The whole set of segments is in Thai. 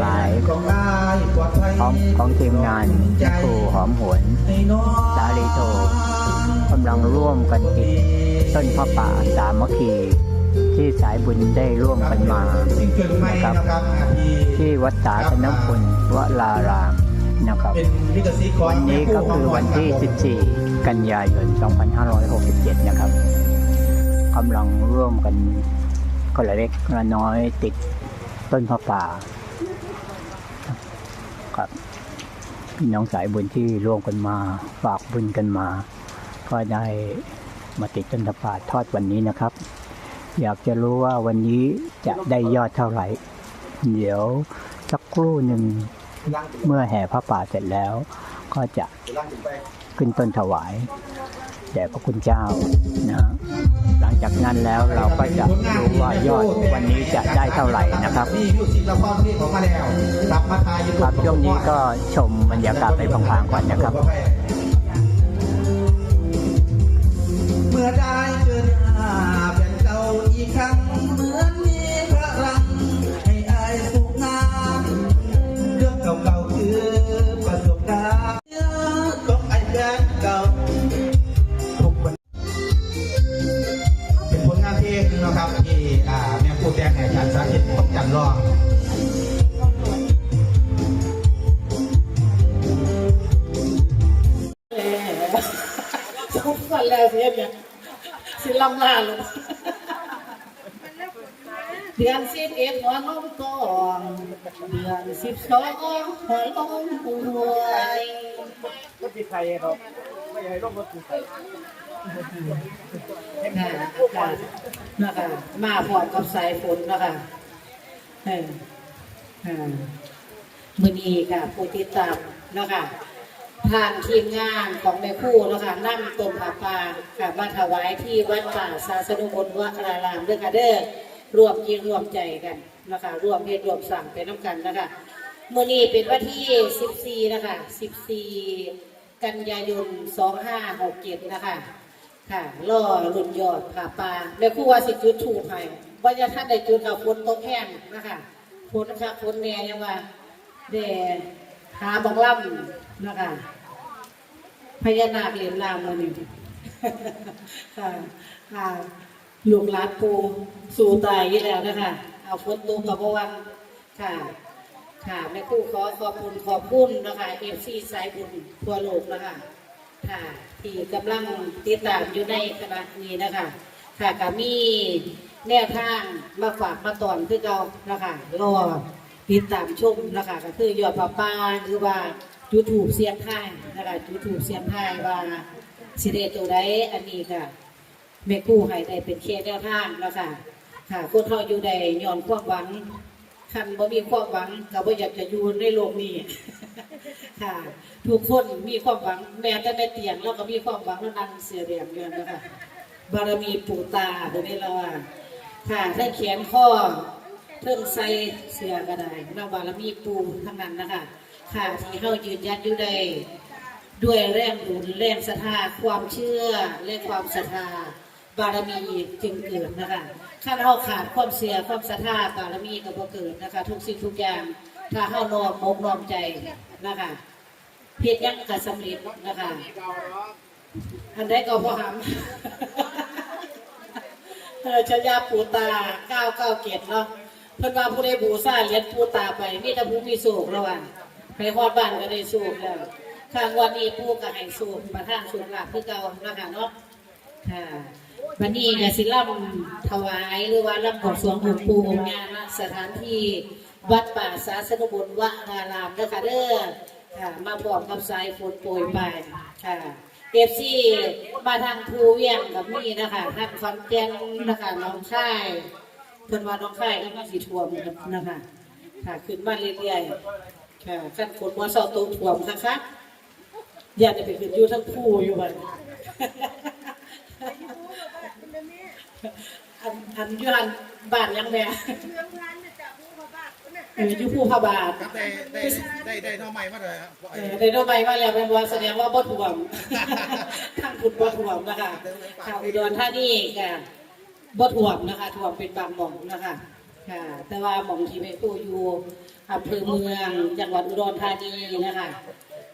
หลายของนายปลอดภัยของทีมงานครูหอมหวนสาลีโทกำลังร่วมกันติดต้นพระป่าสามัคคีที่สายบุญได้ร่วมกันมานะครับ ที่วัดสาธนคุณวรารามนะครับ วันนี้ก็คือวันที่ 14 กันยายน 2567 นะครับกำลังร่วมกันคนละเล็กคนละน้อยติดต้นพระป่า ครับพี่น้องสายบุญที่ร่วมกันมา ฝากบุญกันมา ก็ได้มาติดต้นพระป่าทอดวันนี้นะครับ อยากจะรู้ว่าวันนี้จะได้ยอดเท่าไหร่ เดี๋ยวสักครู่หนึ่งเมื่อแห่พระป่าเสร็จแล้ว ก็จะขึ้นต้นถวายแด่พระคุณเจ้านะฮะ หลังจากนั้นแล้วเราก็จะรู้ว่ายอดวันนี้จะได้เท่าไหร่นะครับนี่มิวสิกละครที่ออกมาแล้วกลับมาทายอยู่ครับช่วงนี้ก็ชมบรรยากาศไปพลางๆก่อนนะครับ เมื่อได้เจอหน้าแฟนเก่าอีกครั้ง รองทุกคนแล้วเสียเนี่ยสิลำลาลงเดือนสิบเอ็ดหัวน้องตองเดือนสิบสองหัวน้องป่วยรถติดไทยครับไม่ให้ร่มรถติดไทยค่ะค่ะนะคะมาพร้อมกับสายฝนนะคะ มือนี้ค่ะผู้ติดตามนะคะทางทีมงานของแม่คู่นะคะนั่งตรงผาปาค่ะมาถวายที่วัดป่าศาสนุบลวรารามด้วยค่ะเด้อรวมยินรวมใจกันนะคะรวมเพศรวมสั่งไปน้ำกันนะคะมือนี้เป็นวันที่ 14 นะคะ 14 กันยายน 2567 นะคะ ค่ะล่อรุ่นยอดผ่าปลาแม่คู่ว่าสิจุดถูกให้ว่าจะท่านได้จุดกับฝนตกแห้งนะคะฝนค่ะฝนแน่ยังว่าแด่หาบังล่ำนะคะพญานาคเหรียญรามมาหนึ่งค่ะค่ะลูกหลานปูสู่ตายยี่แล้วนะคะ เอาฝนตกกับวันค่ะ ค่ะแม่คู่ขอขอบคุณขอบคุณนะคะเอฟซีสายบุญทั่วโลกนะคะ ค่ะที่กำลังติดตามอยู่ในขณะนี้นะคะ ค่ะก็มีแนวทางมาฝากมาตอนคือเก่านะคะรอติดตามชมนะคะก็คือยอดป้าป้าหรือว่ายูทูบเสียงไทายนะคะยูทูบเสียงไทายว่าสิเดตัวใดอันนี้ค่ะแม่กู้ให้ได้เป็นเคสแนวทางนะคะค่ะคนเขาอยู่ใดย้อนความหวังคันบ่มีความหวังก็บ่อยากจะอยู่ในโลกนี้ ค่ะทุกคนมีความหวังแม้แต่ในเตียงเราก็มีความหวังแล้วนั่งเสียเรียงเดือนนะคะบารมีปู่ตาเดี๋ยวนี้เราว่าค่ะถ้าแขนข้อเทิงใส่เสือก็ได้เราบารมีปู่ทั้งนั้นนะคะค่ะที่เข้ายืนยันอยู่ใดด้วยแรงบุญแรงศรัทธาความเชื่อและความศรัทธาบารมีจึงเกิดนะคะถ้าเราขาดความเชื่อความศรัทธาบารมีก็บ่เกิดนะคะ ทุกสิ่งทุกอย่างถ้าเข้านอมมกนอมใจนะคะ เพียรยังกระสำเร็จนะคะอันใดก็พอหำเออชายาปูตาเก้าเก้าเกียรติเนาะเพิ่นว่าผู้ใดบูชาเหรียญปูตาไปมีแต่ผู้มีโศกแล้วว่าไปฮอดบ้านก็ได้โศกแล้วข้างวันนี้ผู้ก็ให้โศกประทานโศกลาภคือเก่านะคะเนาะค่ะวันนี้เนี่ยสิล่ำถวายหรือว่าล่ำของสวงองค์ปู่องค์ญาณสถานที่วัดป่าศาสนบุญวรารามเด้อค่ะเด้อ ค่ะมาพร้อมกับสายฝนโปรยปลายค่ะเอฟซีมาทางภูเวียงกับมีนะคะทางขอนแก่นนะคะน้องค่ายเพิ่นว่าน้องค่ายก็มาสีท่วมนะคะค่ะขึ้นมาเรื่อยๆค่ะขั้นฝนว่าเสาตกท่วมนะคะอยากจะไปขึ้นอยู่ทั้งภูอยู่บัดอันอันยูหันบ้านยังแม่ อออยู่ภูพระบาทครับได้ได้ได้ได้เท่าไหร่มาเลยครับเออได้รู้ไหมว่าแล้วเป็นวันแสดงว่าบ่ถ่วม ทางคุณบ่ถ่วมนะคะข่าวอุดรธานีก็บ่ถ่วมนะคะถ่วมเป็นบางหม่องนะคะค่ะ แต่ว่าหม่องที่ไปครูอยู่อำเภอเมืองจังหวัดอุดรธานีนะคะ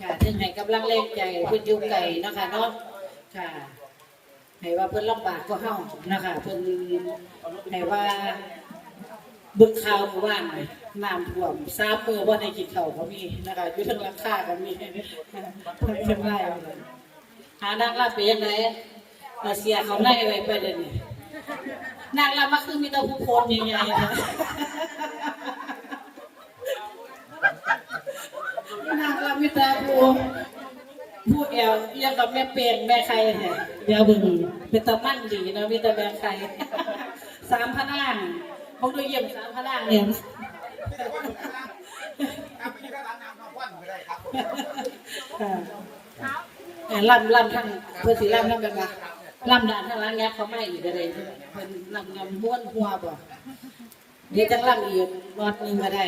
ค่ะถึงให้กำลังแรงใจเพิ่นอยู่ไกลเนาะคะเนาะค่ะให้ว่าเพิ่นลำบากก็เฮานะคะเพิ่นให้ว่าเบึกข่าวเมื่อวาน น้ำท่วมสามมือบ่ได้กินข้าก็มีนะคะอยู่ทั้งราคาก็มีเพิ่นเพิ่นไล่เอายหานางลาบเปยังไงเราเสียเขาไล่ไว้ไปเลยนี่นางลาบมาคือมีแต่ผู้คนใหญ่ๆนะนางเรามีแต่ผู้ผู้แอวเรียกกับแม่เปลี่ยนแม่ใครเนี่ยเดี๋ยวเบึงเป็นตะมั่นดีนะมีแต่แม่ใครสามพระนางพวกดูเยี่ยมสามพระนางเนี่ย อ่อลำลำทางเพื่อสีลำทางแบบว่าลำด่านทางร้านแงบเขาไม่อีกอะไรเป็นลำลำม้วนหัวบ่เดี๋ยวจังลำอีกรอดหนึงก็ได้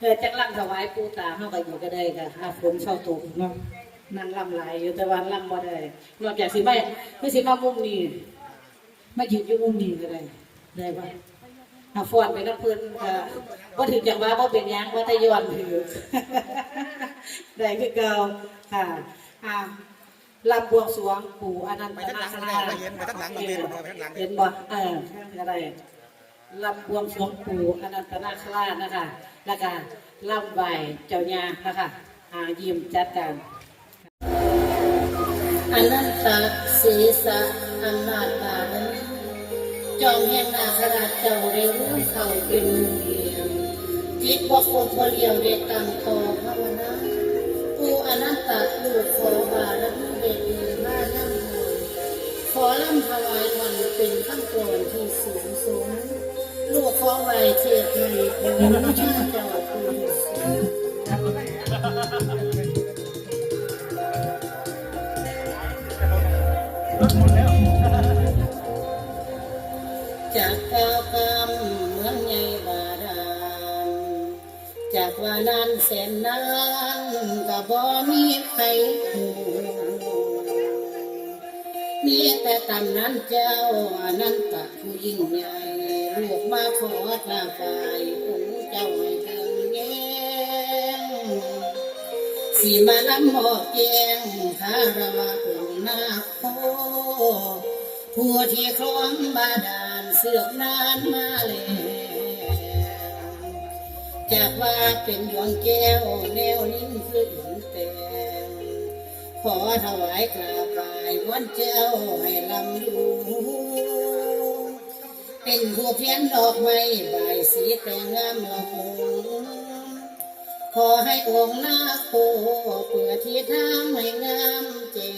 เกิดจากลำถวายปูตาเขาก็อยู่ก็ได้ค่ะอาฝนเศร้าตกเนาะนั่งลำหลายอยู่แต่วันลำบ่ได้นอกจากสิไม่คือสิมามุมนี้มายืนอยู่มุมนี้ก็ได้ได้ปะ อาฟอนไปน้ำเพื้นก็ว่าถึงอย่างว่าว่าเป็นหยังว่าแตะย้อนถือ ได้คือเก่าค่ะอ่าลำบวงสรวงปู่อนันตนาคราไปเห็นไปทั้งหลังไปเห็นไปทั้งหลังเห็นบ่เอออะไรลำบวงสรวงปู่อนันตนาคราชนะคะแล้วก็ลำไหวเจ้าญานะคะอายิ้มจัดการ อนันตศีสะอำนาจบา จอมแห่งนาคราชเจ้าได้รู้เขาเป็นเดียวจิตบ่โคตรบ่เลียวได้ตั้งต่อภาวนาปูอนันตลูกขอบารมีเด็ดดีมานั่งหน่อยขอลำถวายทอนเป็นขั้งก่อนที่สูงสูงลูกขอไว้เทศให้เป็นชาเจ้า ว่านั้นแสนนานก็บ่มีใครหูมีแต่ตำนั้นเจ้านั้นตะผู้ยิ่งใหญ่ลูกมาขอกราบไหว้องค์เจ้าให้เกินแย้งสีมาลำหมอกแกงคารวะองค์นาโคผู้ที่คล้องบาดาลเสือกนานมาแล้ว จากว่าเป็นดวงแก้วแนวนิ่งคืออินแตงขอถวายกราบไหว้วันเจ้าให้ลำดูเป็นผู้เพียนดอกไม้ใบสีแต่งงามละหงขอให้องค์นาโคเปิดที่ทางให้งามแจ่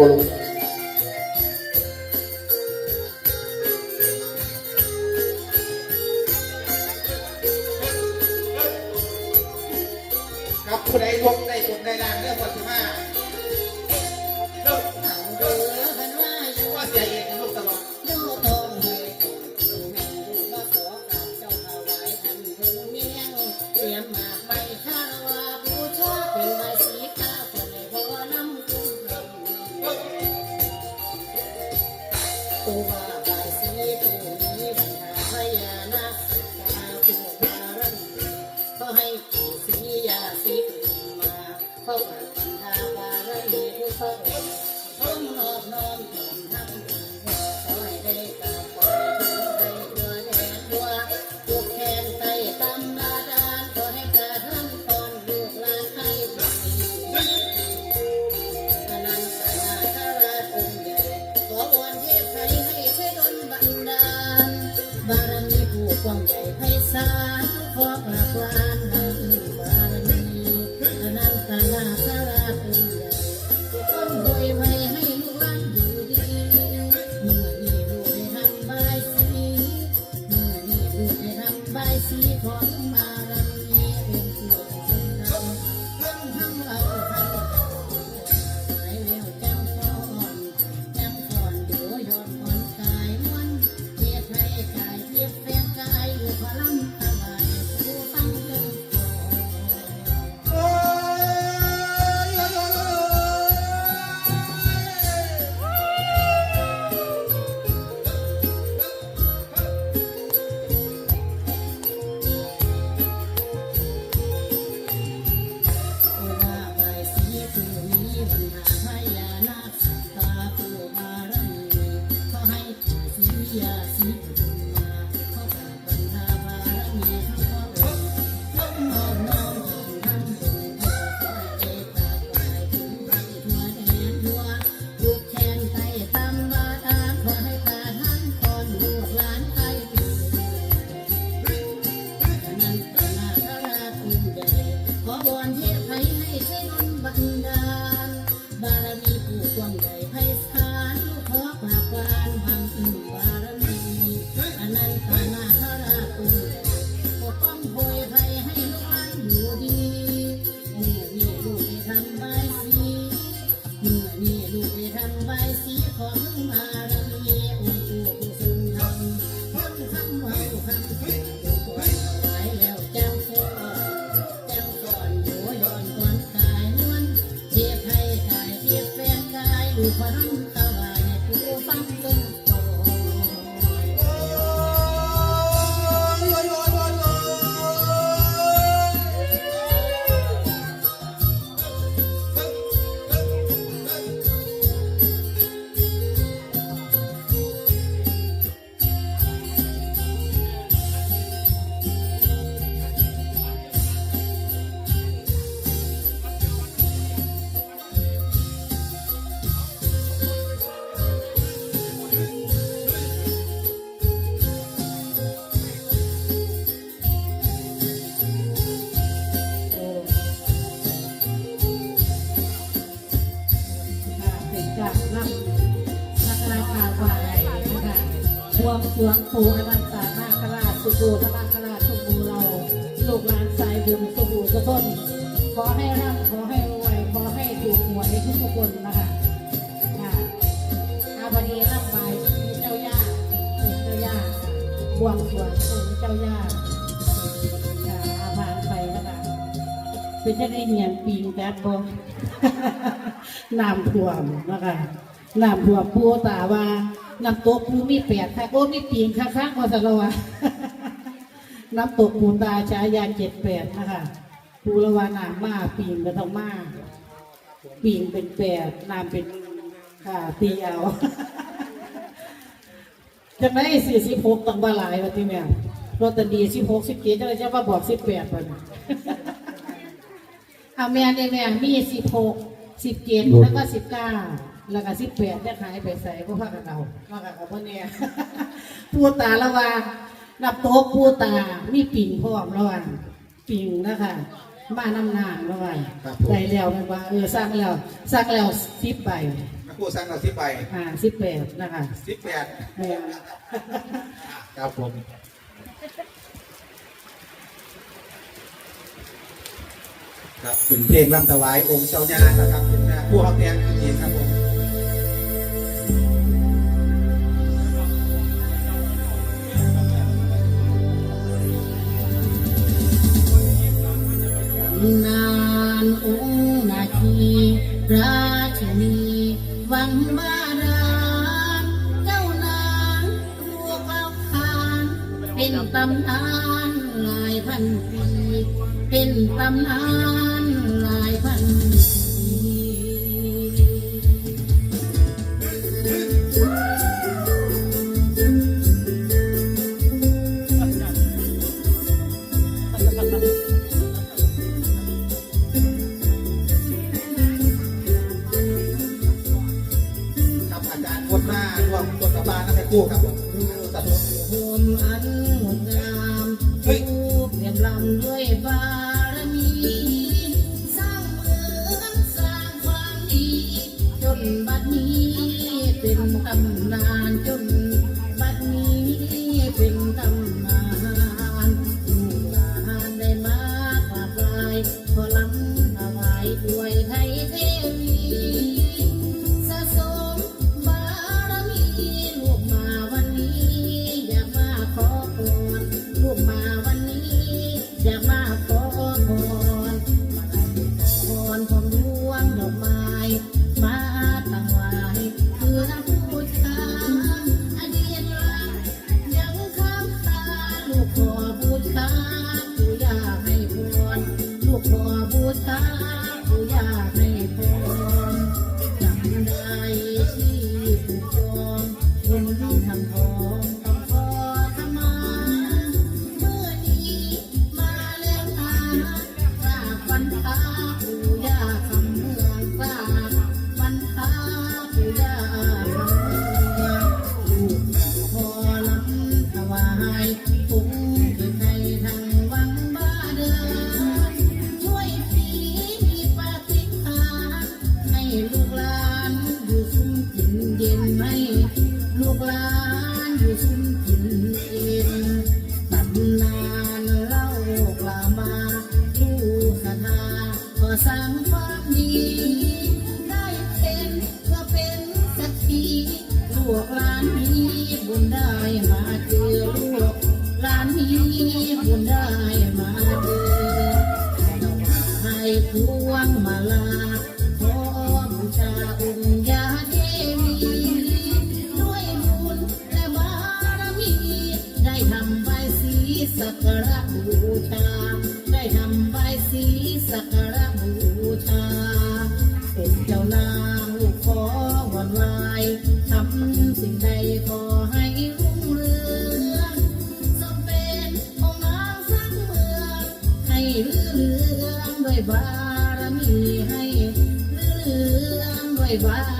ครับผู้ใดลงได้บนได้ล่างเรื่องวัตถุมา วงปู่อนันตานาคราชสุโขทนาคราชทุกหมู่เราลูกหลานสายบุญสุขูทุกคนขอให้ร่ำขอให้รวยขอให้ถูกหวยทุกทุกคนนะคะค่ะอาบดีร่ำไปเจ้าย่าเจ้าย่าบวงสรวงองค์เจ้าย่าค่ะอาพานไปนะคะเป็นจะได้เงียนปีงแต่บ่น้ำท่วมนะคะน้ำท่วมปูตาว่า น้ำตกปูมีแปดค่ะโอ้มีปีงข้างๆพอสะละวะน้ำตกปูตาชายาเจ็ดแปดนะคะปูละวาน้ำมาปีงก็ต้องมาปีงเป็นแปดน้ำเป็นค่ะตีเอาจะไม่สี่สิบหกต้องบาลายวะที่แม่รถตันดีสิบหกสิบเจ็ดจะจะมาบอกสิบแปดไปเอาแม่ในแม่มีสิบหกสิบเจ็ดแล้วก็สิบเก้า แล้วก็สิบแปดจะขายไปใส่ก็พากันเรามากับเอาพวกเนี้ยปูตาละว่านับโต๊ะปูตามีปิ่งพร้อมระหว่างปิ่งนะคะมาน้ำนางระหว่างครับผมได้แล้วแม่นว่าเออสร้างแล้วสร้างแล้วสิบใบนักพูดสั่งเราสิบใบอ่าสิบแปดนะคะสิบแปดแม่นครับผมครับเป็นเพลงรำถวายองค์เจ้าย่านะครับเป็นผู้เขาแทนจริงๆครับผม นานองค์นาทีราชนีวังบารานเจ้านางรัวกเอาคานเป็นตำนานหลายพันปีเป็นตำนานหลายพันปี รื่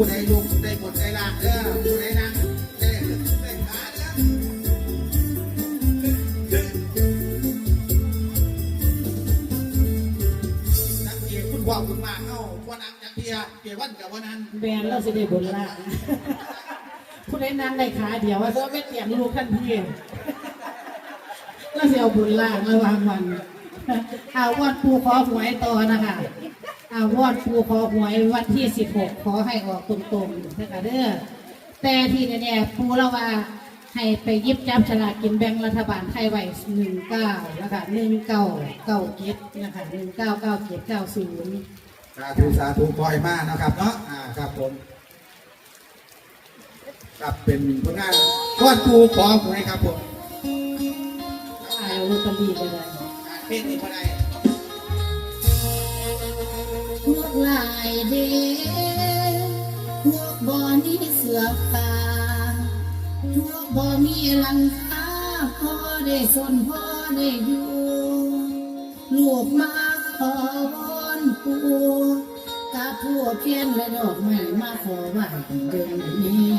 ผู้ใดลุกได้บทได้ลางเด้อผู้ใดนั่งได้ได้ขาเด้อนักเกียรติคุณพ่อคุณมาเข้าวันนังจากเพียเกียรวันกับวันนั้นแบนเราสิได้บุญละผู้ใดนั่งในขาเดียวว่าจะไม่เตียงลูกท่านเพี่ก็เสียวบุญล่างระหวางวันเอาวอดปูขอหวยต่อนะคะ อาวอดปูขอหวยวันที่สิบหกขอให้ออกตรงๆนะคะเด้อแต่ที่เนี่ยปูเราว่าให้ไปหยิบจับฉลากกินแบ่งรัฐบาลไทยไว้หนึ่งเก้านะคะหนึ่งเก้าเก้าเจ็ดนะคะหนึ่งเก้าเก้าเจ็ดเก้าศูนย์สาธุสาธุคอยมากนะครับเนาะอ่าครับผมครับเป็นผลงานก้อนปูขอหวยครับผมเอาลอตเตอรี่ไปเลยอ่าเป็นอีกคนใด พวกลายเดพวกบ่อนี้เสือป่าพวกบ่มีหลังคาพอได้สนพอได้อยู่ลูกมาขอวอนปูกาพวกเพียนและดอกไม้มาขอไหวเดินนี้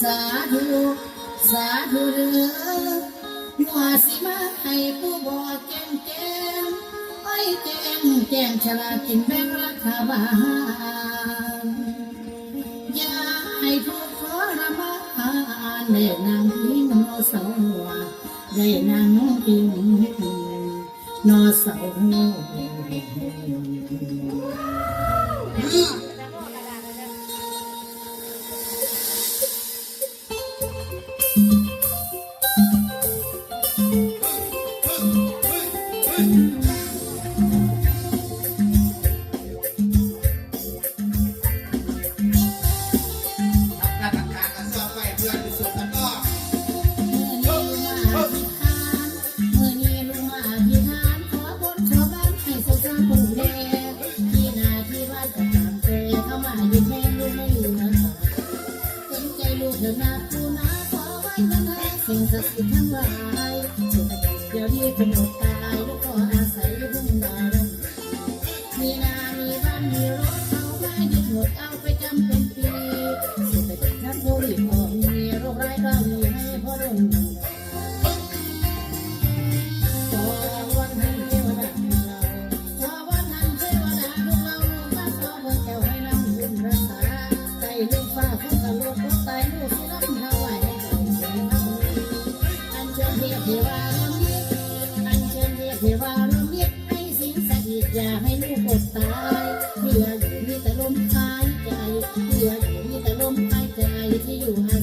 สาธุสาธุเด้อว่าสิมาให้ผู้บอกแจ้งแจ้ งไอ้แจ้งแจ้งฉลากินแบ่งรัฐบาลอย่าให้ทุกข์ทรมานได้นางพิงนอสาวได้นางพิงนอสาหัว ใจลูกเดินาคูนาขอไว้นะนะสิ่งศักดิ์สิทธิ์ทั้งหลายสุขเดี๋ยวนี้เป็นโอกาส อยู่อาศั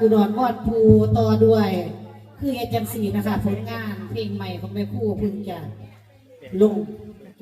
อุดรมอดภูต่อด้วย คือเอเจนซี่นะคะ ผลงานเพลงใหม่ของแม่คู่พึ่งจะลง